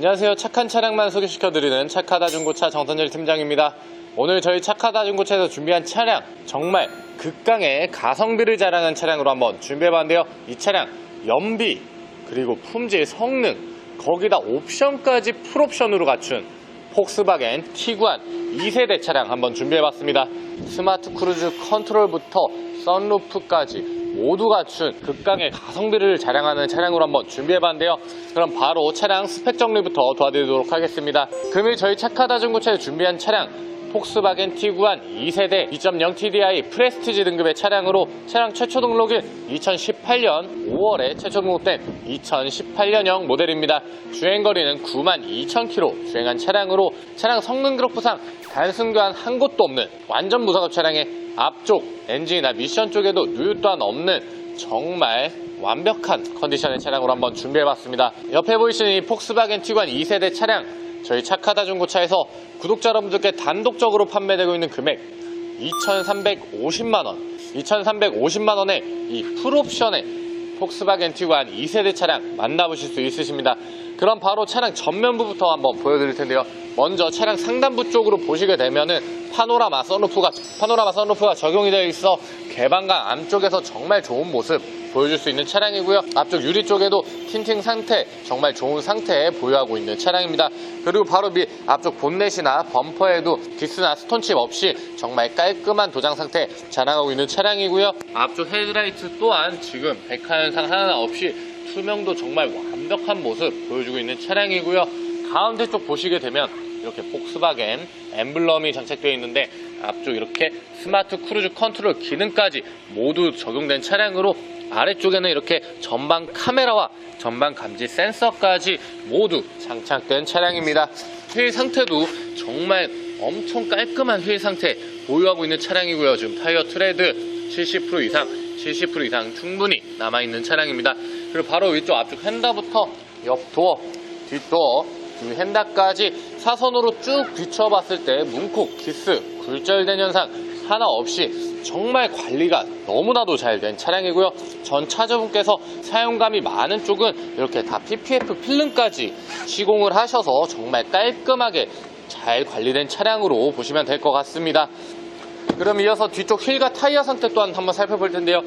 안녕하세요. 착한 차량만 소개시켜드리는 착하다 중고차 정선일 팀장입니다. 오늘 저희 착하다 중고차에서 준비한 차량 정말 극강의 가성비를 자랑한 차량으로 한번 준비해봤는데요. 이 차량 연비 그리고 품질 성능 거기다 옵션까지 풀옵션으로 갖춘 폭스바겐 티구안 2세대 차량 한번 준비해봤습니다. 스마트 크루즈 컨트롤부터 썬루프까지 모두 갖춘 극강의 가성비를 자랑하는 차량으로 한번 준비해봤는데요. 그럼 바로 차량 스펙 정리부터 도와드리도록 하겠습니다. 금일 저희 착하다 중고차에 준비한 차량 폭스바겐 티구안 2세대 2.0 TDI 프레스티지 등급의 차량으로 차량 최초 등록일 2018년 5월에 최초 등록된 2018년형 모델입니다. 주행거리는 92,000km 주행한 차량으로 차량 성능 그래프상 단순 교환 한 곳도 없는 완전 무사급 차량의 앞쪽 엔진이나 미션 쪽에도 누유 또한 없는 정말 완벽한 컨디션의 차량으로 한번 준비해봤습니다. 옆에 보이시는 이 폭스바겐 티구안 2세대 차량 저희 착하다 중고차에서 구독자 여러분들께 단독적으로 판매되고 있는 금액 2,350만원 2,350만원에 이 풀옵션의 폭스바겐 티구안 2세대 차량 만나보실 수 있으십니다. 그럼 바로 차량 전면부부터 한번 보여드릴 텐데요. 먼저 차량 상단부 쪽으로 보시게 되면은 파노라마 선루프가 파노라마 선루프가 적용이 되어 있어 개방감 안쪽에서 정말 좋은 모습 보여줄 수 있는 차량이고요. 앞쪽 유리 쪽에도 틴팅 상태 정말 좋은 상태에 보유하고 있는 차량입니다. 그리고 바로 밑 앞쪽 본넷이나 범퍼에도 기스나 스톤칩 없이 정말 깔끔한 도장 상태 자랑하고 있는 차량이고요. 앞쪽 헤드라이트 또한 지금 백화 현상 하나 없이 투명도 정말 완벽한 모습 보여주고 있는 차량이고요. 가운데 쪽 보시게 되면 이렇게 폭스바겐 엠블럼이 장착되어 있는데 앞쪽 이렇게 스마트 크루즈 컨트롤 기능까지 모두 적용된 차량으로 아래쪽에는 이렇게 전방 카메라와 전방 감지 센서까지 모두 장착된 차량입니다. 휠 상태도 정말 엄청 깔끔한 휠 상태 보유하고 있는 차량이고요. 지금 타이어 트레드 70% 이상, 70% 이상 충분히 남아있는 차량입니다. 그리고 바로 위쪽 앞쪽 핸다부터 옆 도어, 뒷도어, 이 핸다까지 사선으로 쭉 비춰봤을 때 문콕, 기스, 굴절된 현상 하나 없이 정말 관리가 너무나도 잘 된 차량이고요. 전 차주분께서 사용감이 많은 쪽은 이렇게 다 PPF 필름까지 시공을 하셔서 정말 깔끔하게 잘 관리된 차량으로 보시면 될 것 같습니다. 그럼 이어서 뒤쪽 휠과 타이어 상태 또한 한번 살펴볼 텐데요.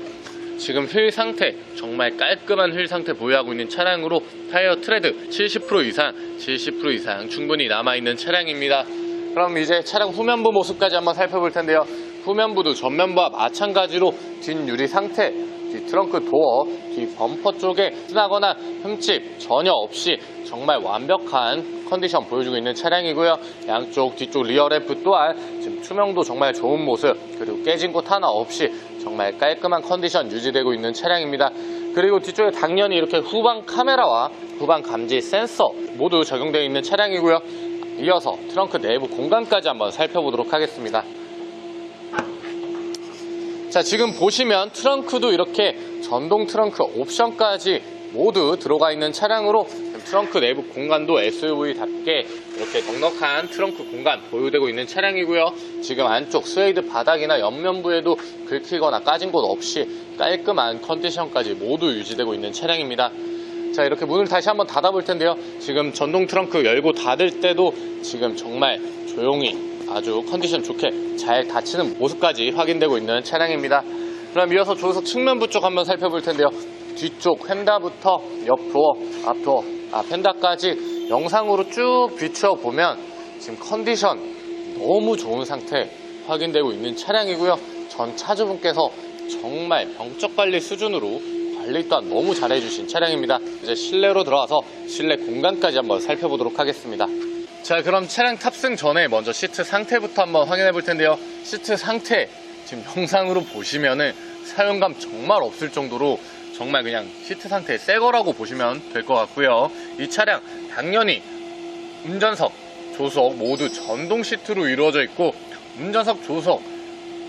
지금 휠 상태 정말 깔끔한 휠 상태 보유하고 있는 차량으로 타이어 트레드 70% 이상 70% 이상 충분히 남아있는 차량입니다 그럼 이제 차량 후면부 모습까지 한번 살펴볼 텐데요 후면부도 전면부와 마찬가지로 뒷유리 상태 뒤 트렁크 도어, 뒤 범퍼 쪽에 쓰나거나 흠집 전혀 없이 정말 완벽한 컨디션 보여주고 있는 차량이고요. 양쪽 뒤쪽 리어 램프 또한 지금 투명도 정말 좋은 모습 그리고 깨진 곳 하나 없이 정말 깔끔한 컨디션 유지되고 있는 차량입니다. 그리고 뒤쪽에 당연히 이렇게 후방 카메라와 후방 감지 센서 모두 적용되어 있는 차량이고요. 이어서 트렁크 내부 공간까지 한번 살펴보도록 하겠습니다. 자 지금 보시면 트렁크도 이렇게 전동 트렁크 옵션까지 모두 들어가 있는 차량으로 트렁크 내부 공간도 SUV답게 이렇게 넉넉한 트렁크 공간 보유되고 있는 차량이고요 지금 안쪽 스웨이드 바닥이나 옆면부에도 긁히거나 까진 곳 없이 깔끔한 컨디션까지 모두 유지되고 있는 차량입니다 자 이렇게 문을 다시 한번 닫아볼 텐데요 지금 전동 트렁크 열고 닫을 때도 지금 정말 조용히 아주 컨디션 좋게 잘 닫히는 모습까지 확인되고 있는 차량입니다. 그럼 이어서 조수석 측면부 쪽 한번 살펴볼 텐데요. 뒤쪽 휀다부터 옆 도어, 앞 도어, 앞 휀다까지 영상으로 쭉 비춰보면 지금 컨디션 너무 좋은 상태 확인되고 있는 차량이고요. 전 차주분께서 정말 병적 관리 수준으로 관리 또한 너무 잘해주신 차량입니다. 이제 실내로 들어와서 실내 공간까지 한번 살펴보도록 하겠습니다. 자 그럼 차량 탑승 전에 먼저 시트 상태부터 한번 확인해 볼 텐데요 시트 상태 지금 영상으로 보시면은 사용감 정말 없을 정도로 정말 그냥 시트 상태 새 거라고 보시면 될 것 같고요. 이 차량 당연히 운전석 조석 모두 전동 시트로 이루어져 있고 운전석 조석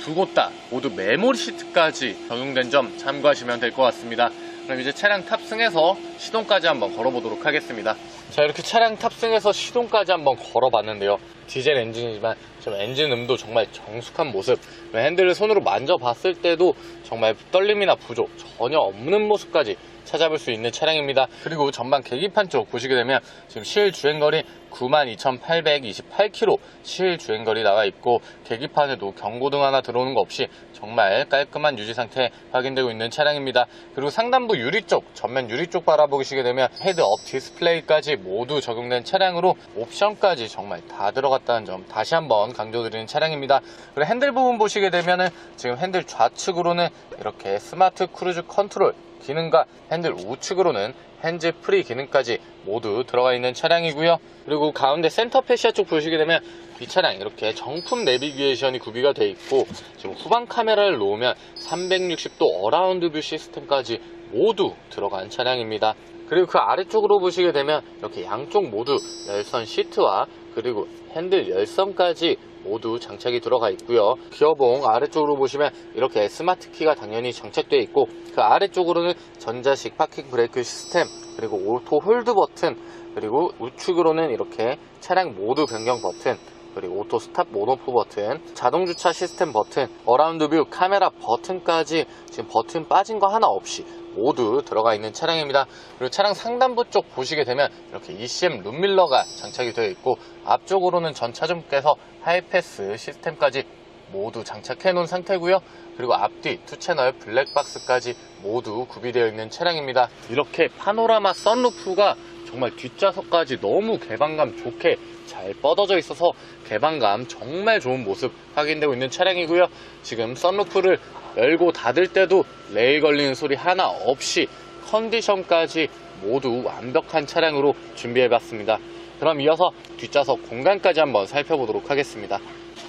두 곳 다 모두 메모리 시트까지 적용된 점 참고하시면 될 것 같습니다 그럼 이제 차량 탑승해서 시동까지 한번 걸어보도록 하겠습니다. 자 이렇게 차량 탑승해서 시동까지 한번 걸어봤는데요. 디젤 엔진이지만 좀 엔진 음도 정말 정숙한 모습 핸들을 손으로 만져봤을 때도 정말 떨림이나 부조 전혀 없는 모습까지 찾아볼 수 있는 차량입니다 그리고 전방 계기판 쪽 보시게 되면 지금 실 주행거리 92,828km 실 주행거리 나와 있고 계기판에도 경고등 하나 들어오는 거 없이 정말 깔끔한 유지 상태 확인되고 있는 차량입니다. 그리고 상단부 유리 쪽, 전면 유리 쪽 바라보시게 되면 헤드업 디스플레이까지 모두 적용된 차량으로 옵션까지 정말 다 들어갔다는 점 다시 한번 강조드리는 차량입니다. 그리고 핸들 부분 보시게 되면은 지금 핸들 좌측으로는 이렇게 스마트 크루즈 컨트롤 기능과 핸들 우측으로는 핸즈 프리 기능까지 모두 들어가 있는 차량이고요. 그리고 가운데 센터 패시아 쪽 보시게 되면 이 차량 이렇게 정품 내비게이션이 구비가 되어 있고 지금 후방 카메라를 놓으면 360도 어라운드 뷰 시스템까지 모두 들어간 차량입니다. 그리고 그 아래쪽으로 보시게 되면 이렇게 양쪽 모두 열선 시트와 그리고 핸들 열선까지 모두 장착이 들어가 있고요. 기어봉 아래쪽으로 보시면 이렇게 스마트 키가 당연히 장착되어 있고 그 아래쪽으로는 전자식 파킹 브레이크 시스템 그리고 오토 홀드 버튼 그리고 우측으로는 이렇게 차량 모드 변경 버튼 그리고 오토 스탑 온오프 버튼, 자동 주차 시스템 버튼, 어라운드 뷰 카메라 버튼까지 지금 버튼 빠진 거 하나 없이 모두 들어가 있는 차량입니다. 그리고 차량 상단부 쪽 보시게 되면 이렇게 ECM 룸밀러가 장착이 되어 있고 앞쪽으로는 전 차주분께서 하이패스 시스템까지 모두 장착해 놓은 상태고요. 그리고 앞뒤 투 채널 블랙박스까지 모두 구비되어 있는 차량입니다. 이렇게 파노라마 썬루프가 정말 뒷좌석까지 너무 개방감 좋게 잘 뻗어져 있어서 개방감 정말 좋은 모습 확인되고 있는 차량이고요. 지금 썬루프를 열고 닫을 때도 레일 걸리는 소리 하나 없이 컨디션까지 모두 완벽한 차량으로 준비해봤습니다. 그럼 이어서 뒷좌석 공간까지 한번 살펴보도록 하겠습니다.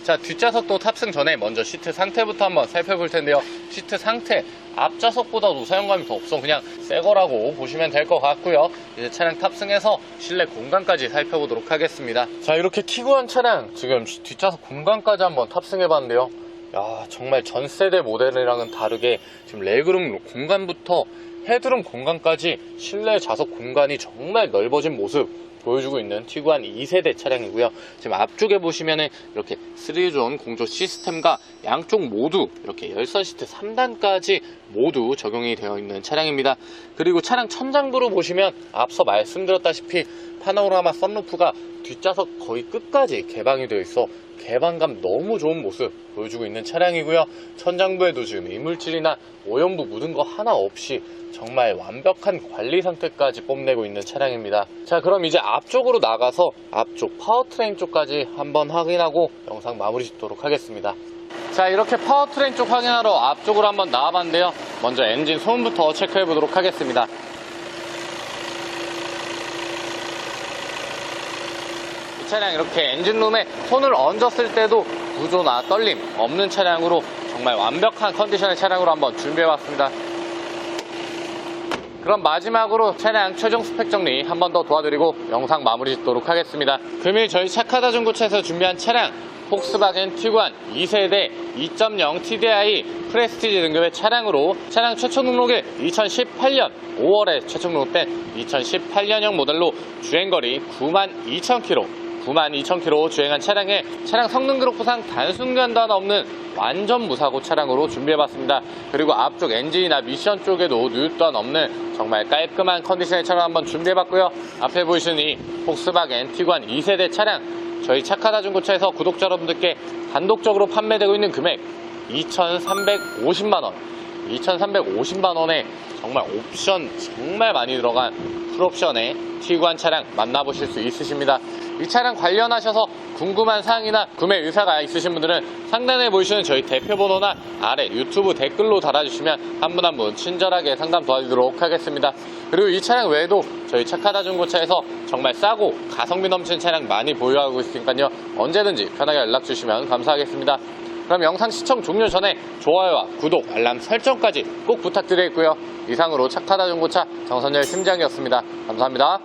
자, 뒷좌석도 탑승 전에 먼저 시트 상태부터 한번 살펴볼 텐데요. 시트 상태, 앞좌석보다도 사용감이 더 없어 그냥 새 거라고 보시면 될 것 같고요. 이제 차량 탑승해서 실내 공간까지 살펴보도록 하겠습니다. 자, 이렇게 티구안 차량 지금 뒷좌석 공간까지 한번 탑승해 봤는데요. 야, 정말 전 세대 모델이랑은 다르게 지금 레그룸 공간부터 헤드룸 공간까지 실내 좌석 공간이 정말 넓어진 모습 보여주고 있는 티구안 2세대 차량이고요. 지금 앞쪽에 보시면은 이렇게 3존 공조 시스템과 양쪽 모두 이렇게 열선 시트 3단까지 모두 적용이 되어 있는 차량입니다. 그리고 차량 천장부로 보시면 앞서 말씀드렸다시피 파노라마 썬루프가 뒷좌석 거의 끝까지 개방이 되어 있어 개방감 너무 좋은 모습 보여주고 있는 차량이고요. 천장부에도 지금 이물질이나 오염부 묻은 거 하나 없이 정말 완벽한 관리 상태까지 뽐내고 있는 차량입니다. 자, 그럼 이제 앞쪽으로 나가서 앞쪽 파워트레인 쪽까지 한번 확인하고 영상 마무리 짓도록 하겠습니다. 자, 이렇게 파워트레인 쪽 확인하러 앞쪽으로 한번 나와봤는데요. 먼저 엔진 소음부터 체크해 보도록 하겠습니다. 차량 이렇게 엔진룸에 손을 얹었을 때도 부조나 떨림 없는 차량으로 정말 완벽한 컨디션의 차량으로 한번 준비해봤습니다. 그럼 마지막으로 차량 최종 스펙 정리 한 번 더 도와드리고 영상 마무리 짓도록 하겠습니다. 금일 저희 차카다 중고차에서 준비한 차량 폭스바겐 티구안 2세대 2.0 TDI 프레스티지 등급의 차량으로 차량 최초 등록일 2018년 5월에 최초 등록된 2018년형 모델로 주행거리 92,000km 92,000km 주행한 차량에 차량 성능 기록부상 단순간도 없는 완전 무사고 차량으로 준비해봤습니다. 그리고 앞쪽 엔진이나 미션 쪽에도 누유 또한 없는 정말 깔끔한 컨디션의 차량 한번 준비해봤고요. 앞에 보이시는 이 폭스바겐 티관 2세대 차량 저희 차카다 중고차에서 구독자 여러분들께 단독적으로 판매되고 있는 금액 2,350만 원 2,350만원에 정말 옵션 정말 많이 들어간 풀옵션의 티구안 차량 만나보실 수 있으십니다. 이 차량 관련하셔서 궁금한 사항이나 구매 의사가 있으신 분들은 상단에 보이시는 저희 대표 번호나 아래 유튜브 댓글로 달아주시면 한 분 한분 친절하게 상담 도와드리도록 하겠습니다. 그리고 이 차량 외에도 저희 차카다 중고차에서 정말 싸고 가성비 넘치는 차량 많이 보유하고 있으니까요. 언제든지 편하게 연락 주시면 감사하겠습니다. 그럼 영상 시청 종료 전에 좋아요와 구독, 알람 설정까지 꼭 부탁드리겠고요. 이상으로 착하다 중고차 정선열 팀장이었습니다. 감사합니다.